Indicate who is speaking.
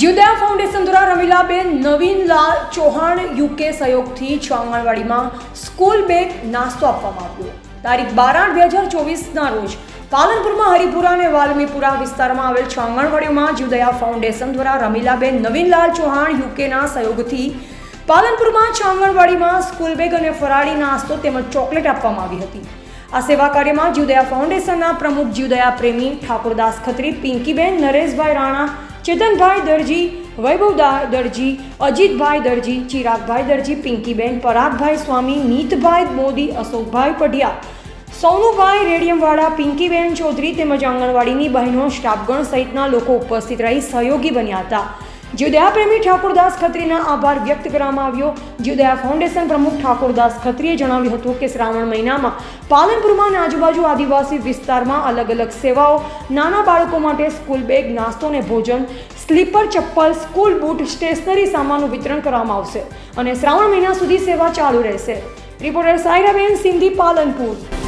Speaker 1: જ્યુદયા foundation દ્વારા Ramilaben નવીનલાલ Chauhan UK સહયોગથી છ આંગણવાડીમાં સ્કૂલ બેગ નાસ્તો આપવામાં આવ્યો. તારીખ બાર આઠ બે હજાર ચોવીસના રોજ પાલનપુરમાં હરિપુરા અને વાલ્મીપુરા વિસ્તારમાં આવેલ છ આંગણવાડીઓમાં જ્યુદયા ફાઉન્ડેશન દ્વારા રમીલાબેન નવીનલાલ ચૌહાણ યુકેના સહયોગથી પાલનપુરમાં છ આંગણવાડીમાં સ્કૂલ બેગ અને ફરાળી નાસ્તો તેમજ ચોકલેટ આપવામાં આવી હતી. આ સેવા કાર્યમાં જ્યુદયા ફાઉન્ડેશનના પ્રમુખ જ્યુદયા પ્રેમી ઠાકોરદાસ ખત્રી, પિંકીબેન, નરેશભાઈ રાણા ચેતનભાઈ દરજી, વૈભવદા દરજી, અજીતભાઈ દરજી, ચિરાગભાઈ દરજી, પિંકીબેન, પરાગભાઈ સ્વામી, નીતભાઈ મોદી અશોકભાઈ પઢિયા, સોનુભાઈ રેડિયમવાળા, પિંકીબેન ચૌધરી તેમજ આંગણવાડીની બહેનો, સ્ટાફગણ સહિતના લોકો ઉપસ્થિત રહી સહયોગી બન્યા હતા. જ્યુદયા પ્રેમી ઠાકોરદાસ ખત્રીના આભાર વ્યક્ત કરવામાં આવ્યો. જીવદયા ફાઉન્ડેશન પ્રમુખ ઠાકોરદાસ ખત્રીએ જણાવ્યું હતું કે શ્રાવણ મહિનામાં પાલનપુરમાં આજુબાજુ આદિવાસી વિસ્તારમાં અલગ અલગ સેવાઓ, નાના બાળકો માટે સ્કૂલ બેગ, નાસ્તો અને ભોજન, સ્લીપર ચપ્પલ, સ્કૂલ બૂટ, સ્ટેશનરી સામાનનું વિતરણ કરવામાં આવશે અને શ્રાવણ મહિના સુધી સેવા ચાલુ રહેશે. રિપોર્ટર સાયરાબેન સિંધી પાલનપુર.